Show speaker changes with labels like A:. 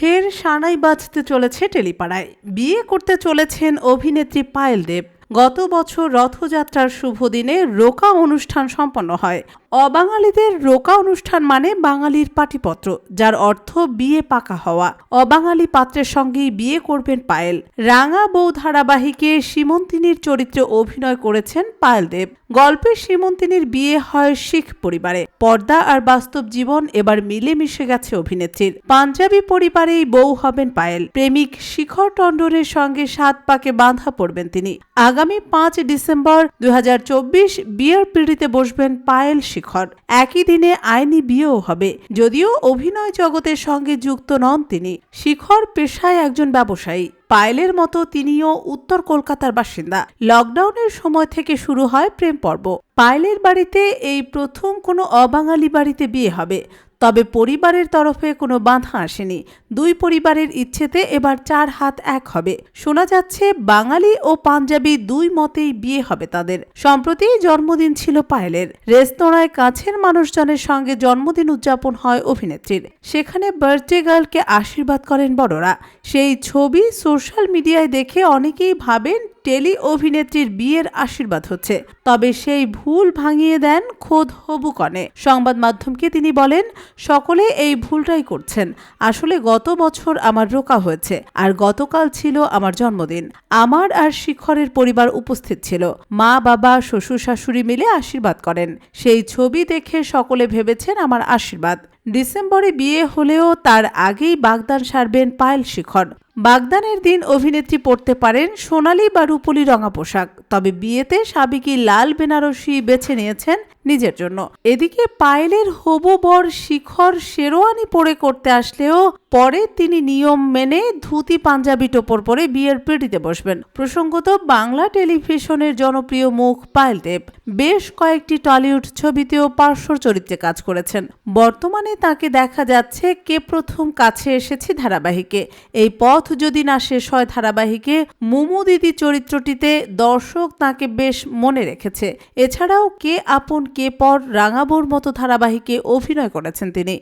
A: ফের সানাই বাজতে চলেছে টেলিপাড়ায়। বিয়ে করতে চলেছেন অভিনেত্রী পায়েল দেব। গত বছর রথযাত্রার শুভ দিনে রোকা অনুষ্ঠান সম্পন্ন হয়। অবাঙালিদের রোকা অনুষ্ঠান মানে বাঙালির পাটিপত্র, যার অর্থ বিয়ে পাকা হওয়া। অবাঙালি পাত্রের সঙ্গেই বিয়ে করবেন পায়েল। রাঙা বউ ধারাবাহিকে সীমন্তিনীর চরিত্রে অভিনয় করেছেন পায়েল দেব গল্পে সীমন্তিনীর বিয়ে হয় শিখ পরিবারে। পর্দা আর বাস্তব জীবন এবার মিলেমিশে গেছে অভিনেত্রীর। পাঞ্জাবি পরিবারেই বউ হবেন পায়েল। প্রেমিক শিখর টন্ডনের সঙ্গে সাত পাকে বাঁধা পড়বেন তিনি। আগামী পাঁচ ডিসেম্বর দুই বিয়ের পিড়িতে বসবেন পায়েল শিখর। একই দিনে আইনি বিয়েও হবে, যদিও অভিনয় জগতের সঙ্গে যুক্ত নন তিনি। শিখর পেশায় একজন ব্যবসায়ী। পায়েলের মতো তিনিও উত্তর কলকাতার বাসিন্দা। লকডাউনের সময় থেকে শুরু হয় প্রেম পর্ব। পায়েলের বাড়িতে এই প্রথম কোনো অবাঙালি বাড়িতে বিয়ে হবে। তবে পরিবারের তরফে কোনো বাধা আসেনি। দুই পরিবারের ইচ্ছেতে এবার চার হাত এক হবে। শোনা যাচ্ছে, বাঙালি ও পাঞ্জাবি দুই মতেই বিয়ে হবে তাদের। সম্প্রতি জন্মদিন ছিল পায়েলের। রেস্তোরাঁয় কাছের মানুষজনের সঙ্গে জন্মদিন উদযাপন হয় অভিনেত্রীর। সেখানে বার্থডে গার্লকে আশীর্বাদ করেন বড়রা। সেই ছবি সোশ্যাল মিডিয়ায় দেখে অনেকেই ভাবেন টেলি অভিনেত্রীর বিয়ের আশীর্বাদ হচ্ছে। তবে সেই ভুল ভাঙিয়ে দেন খোদ হবু কনে। সংবাদ মাধ্যমকে তিনি বলেন, সকলে এই ভুলটাই করছেন। আসলে গত বছর আমার রোকা হয়েছে, আর গতকাল ছিল আমার জন্মদিন। আমার আর শিখরের পরিবার উপস্থিত ছিল। মা, বাবা, শ্বশুর, শাশুড়ি মিলে আশীর্বাদ করেন। সেই ছবি দেখে সকলে ভেবেছেন আমার আশীর্বাদ। ডিসেম্বরে বিয়ে হলেও তার আগেই বাগদান সারবেন পায়েল শিখর। বাগদানের দিন অভিনেত্রী পড়তে পারেন সোনালি বা রূপলি রঙা পোশাক। তবে বিয়েতে সাবিকি লাল বেনারসি বেছে নিয়েছেন নিজের জন্য। এদিকে পায়েলের হবু বর শিখর শেরোয়ানি পরে করতে আসলেও পরে তিনি নিয়ম মেনে ধুতি পাঞ্জাবি টোপর পরে বিয়ের পিড়িতে বসবেন। প্রসঙ্গত বাংলা টেলিভিশনের জনপ্রিয় মুখ পায়েল দেব। বেশ কয়েকটি টলিউড ছবিতেও পার্শ্ব চরিত্রে কাজ করেছেন। বর্তমানে তাকে দেখা যাচ্ছে কে প্রথম কাছে এসেছে ধারাবাহিকে। এই পথ যদি না শেষ হয় ধারাবাহিকে, মুমু দিদি চরিত্রটিতে দর্শক তাকে বেশ মনে রেখেছে। এছাড়াও কে আপন কে পর রাঙাবোর মতো ধারাবাহিকে অভিনয় করেছেন তিনি।